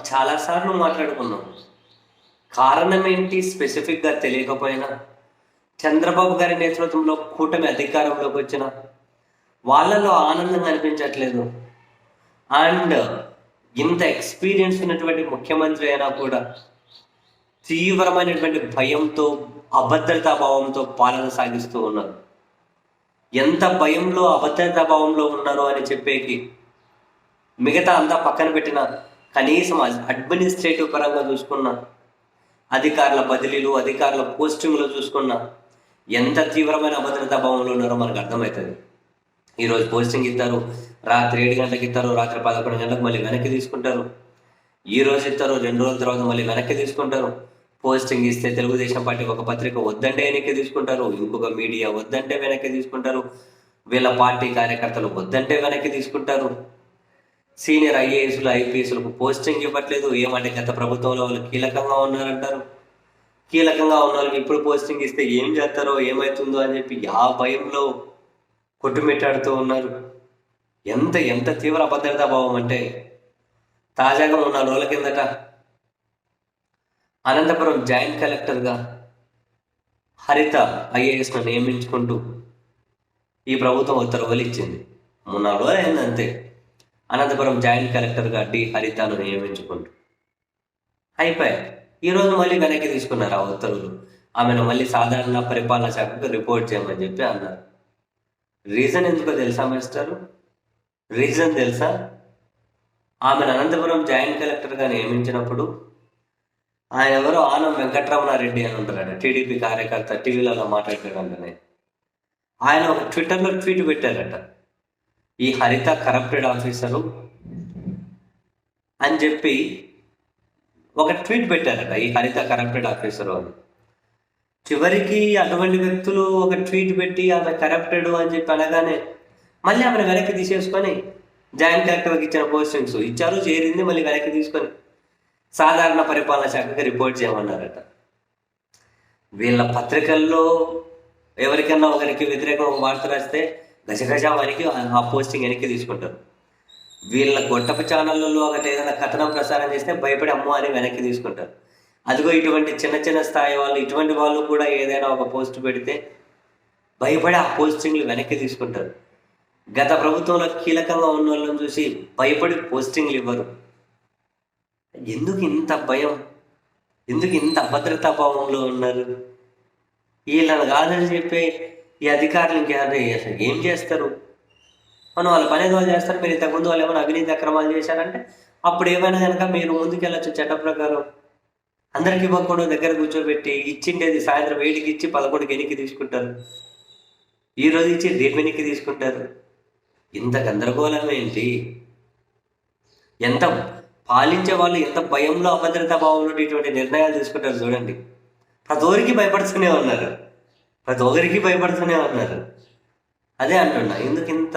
చాలాసార్లు మాట్లాడుకున్నాం. కారణం ఏంటి స్పెసిఫిక్గా తెలియకపోయినా చంద్రబాబు గారి నేతృత్వంలో కూటమి అధికారంలోకి వచ్చిన వాళ్ళలో ఆనందం కనిపించట్లేదు. అండ్ ఇంత ఎక్స్పీరియన్స్ ఉన్నటువంటి ముఖ్యమంత్రి అయినా కూడా తీవ్రమైనటువంటి భయంతో అభద్రతా భావంతో పాలన సాగిస్తూ ఉన్నారు. ఎంత భయంలో అభద్రతా భావంలో ఉన్నారో అని చెప్పేకి మిగతా అంతా పక్కన పెట్టిన కనీసం అడ్మినిస్ట్రేటివ్ పరంగా చూసుకున్న అధికారుల బదిలీలు అధికారుల పోస్టింగ్లు చూసుకున్న ఎంత తీవ్రమైన అభద్రతా భావంలో ఉన్నారో మనకు అర్థమవుతుంది. ఈరోజు పోస్టింగ్ ఇస్తారు రాత్రి ఏడు గంటలకు ఇస్తారు రాత్రి పదకొండు గంటలకు మళ్ళీ వెనక్కి తీసుకుంటారు. ఈ రోజు ఇస్తారు రెండు రోజుల తర్వాత మళ్ళీ వెనక్కి తీసుకుంటారు. పోస్టింగ్ ఇస్తే తెలుగుదేశం పార్టీ ఒక పత్రిక వద్దంటే వెనక్కి తీసుకుంటారు ఇంకొక మీడియా వద్దంటే వెనక్కి తీసుకుంటారు. వీళ్ళ పార్టీ కార్యకర్తలు వద్దంటే వెనక్కి తీసుకుంటారు. సీనియర్ ఐఏఎస్లు ఐపీఎస్లకు పోస్టింగ్ ఇవ్వట్లేదు. ఏమంటే గత ప్రభుత్వంలో వాళ్ళు కీలకంగా ఉన్నారంటారు. కీలకంగా ఉన్న వాళ్ళకి ఇప్పుడు పోస్టింగ్ ఇస్తే ఏం చేస్తారో ఏమవుతుందో అని చెప్పి ఆ భయంలో కొట్టుమిట్టాడుతూ ఉన్నారు. ఎంత ఎంత తీవ్ర అభద్రతా భావం అంటే తాజాగా ఉన్న రోజుల కిందట అనంతపురం జాయింట్ కలెక్టర్గా హరిత ఐఏఎస్ను నియమించుకుంటూ ఈ ప్రభుత్వం ఉత్తర్వులు ఇచ్చింది. మొన్న రోజు అయింది అంతే అనంతపురం జాయింట్ కలెక్టర్గా డి. హరితను నియమించుకుంటూ. అయిపోయాయి ఈరోజు మళ్ళీ వెనక్కి తీసుకున్నారు ఆ ఉత్తర్వులు? ఆమెను మళ్ళీ సాధారణ పరిపాలన శాఖకు రిపోర్ట్ చేయమని చెప్పి అన్నారు. రీజన్ ఎందుకో తెలుసా మాస్టర్? రీజన్ తెలుసా? ఆమెను అనంతపురం జాయింట్ కలెక్టర్గా నియమించినప్పుడు ఆయన ఎవరో ఆనం వెంకటరమణారెడ్డి అని ఉంటారు టీడీపీ కార్యకర్త టీవీలలో మాట్లాడేటంటనే. ఆయన ఒక ట్విట్టర్లో ట్వీట్ పెట్టారట. ఈ హరిత కరప్టెడ్ ఆఫీసరు అని చెప్పి ఒక ట్వీట్ పెట్టారట ఈ హరిత కరప్టెడ్ ఆఫీసరు అని. చివరికి అటువంటి వ్యక్తులు ఒక ట్వీట్ పెట్టి ఆమె కరప్టెడ్ అని చెప్పి అనగానే మళ్ళీ ఆమెను వెనక్కి తీసేసుకొని జాయింట్ కలెక్టర్కి ఇచ్చిన పోస్టింగ్స్ ఇచ్చారు చేరింది మళ్ళీ వెనక్కి తీసుకొని సాధారణ పరిపాలన శాఖకి రిపోర్ట్ చేయమన్నారట. వీళ్ళ పత్రికల్లో ఎవరికన్నా ఒకరికి వ్యతిరేకంగా ఒక వార్త రాస్తే గజగజ వరకు ఆ పోస్టింగ్ వెనక్కి తీసుకుంటారు. వీళ్ళ గొట్టపు ఛానళ్ళలో ఒకటి ఏదైనా కథనం ప్రసారం చేస్తే భయపడి అమ్మో అని వెనక్కి తీసుకుంటారు. అదిగో ఇటువంటి చిన్న చిన్న స్థాయి వాళ్ళు ఇటువంటి వాళ్ళు కూడా ఏదైనా ఒక పోస్ట్ పెడితే భయపడి ఆ పోస్టింగ్లు వెనక్కి తీసుకుంటారు. గత ప్రభుత్వంలో కీలకంగా ఉన్న వాళ్ళని చూసి భయపడి పోస్టింగ్లు ఇవ్వరు. ఎందుకు ఇంత భయం? ఎందుకు ఇంత అభద్రతా భావంలో ఉన్నారు? వీళ్ళని కాదని చెప్పి ఈ అధికారులు ఇంకేమైనా చేస్తారు? ఏం చేస్తారు? మనం వాళ్ళ పని ఏదో వాళ్ళు చేస్తారు. మీరు ఇంతకుముందు వాళ్ళు ఏమైనా అవినీతి అక్రమాలు చేశారంటే అప్పుడు ఏమైనా కనుక మీరు ముందుకెళ్ళచ్చు చట్ట ప్రకారం. అందరికి ఇవ్వకుండా దగ్గర కూర్చోబెట్టి ఇచ్చిండేది సాయంత్రం ఏడుకి ఇచ్చి పదకొండుకి ఎనికి తీసుకుంటారు. ఈరోజు ఇచ్చి రేపు ఎనికి తీసుకుంటారు. ఇంత గందరగోళం ఏంటి? ఎంత పాలించే వాళ్ళు ఎంత భయంలో అభద్రతా భావంలో ఇటువంటి నిర్ణయాలు తీసుకుంటారు చూడండి. ప్రతి ఒక్కరికి భయపడుతూనే ఉన్నారు. ప్రతి ఒక్కరికి భయపడుతూనే ఉన్నారు. అదే అంటున్నా ఎందుకు ఇంత